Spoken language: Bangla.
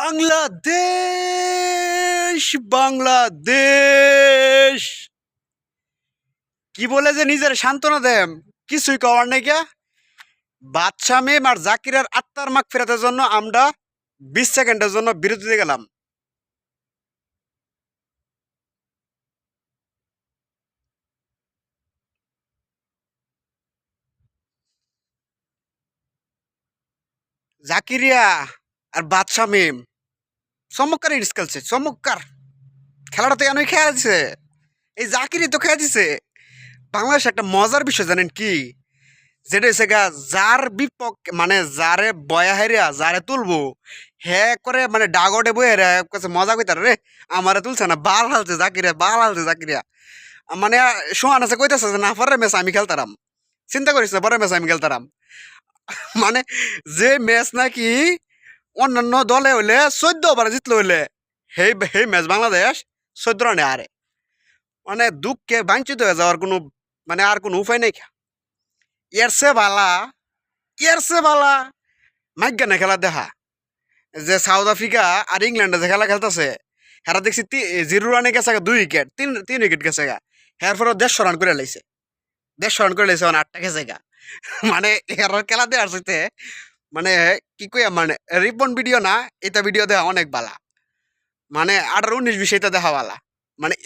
বাংলাদেশ বাংলাদেশ। কি বলে যে নিজের সান্ত্বনা দেম? কিছুই কওয়ার নাই কে? বাদশা মেম আর জাকিরের আত্মার মাগ ফেরাতের জন্য আমরা বিশ সেকেন্ডের জন্য বিরতিতে গেলাম। জাকিরিয়া আর বাদশা মেম। চমৎকার ইনিস খেলছে, চমৎকার। খেলাটা তো এমন খেলা দিছে। এই জাকিরই তো খেলা দিছে। বাংলাদেশ একটা মজার বিষয় জানেন কি? যেটা হচ্ছে গা, যার বিপক্ষ মানে যারে বয়া হেরিয়া, যারে তুলবো, হে করে মানে ডাগটে বয়ে রে মজা কইতার রে, আমারে তুলছে না, বাল হালছে জাকিরিয়া, বাল হালছে জাকিরিয়া। মানে সোহান আছে কইতেছে যে, না, পরের ম্যাচ আমি খেলতারাম। চিন্তা করিস না, পরের ম্যাচ আমি খেলতারাম। মানে যে ম্যাচ নাকি অন্যান্য দলে হইলে চোদ্দ ওভারে জিতলে হইলে, সেই সেই ম্যাচ বাংলাদেশ চোদ্দ রানে হারে। মানে দুঃখে বাঞ্ছিত হয়ে যাওয়ার কোনো মানে আর কোনো উপায় নেই এর সে বালা এর সে বালা মাইজ্ঞানে খেলা দেখা। যে সাউথ আফ্রিকা আর ইংল্যান্ডে যে খেলা খেলতেছে, হেরা দেখছি জিরো রানে গেছে দুই উইকেট তিন তিন উইকেট গেছে গা। হের পরে দেড়শো রান করে লাইছে। দেড়শো রান করে লাইছে মানে আটটা গেছে গা। মানে হেরার খেলা দেওয়ার সাথে মানে কি কই মানে রিপন ভিডিও না, এটা ভিডিও দেখা অনেক বালা। মানে আঠারো, উনিশ, বিশ, এটা দেখা বালা। মানে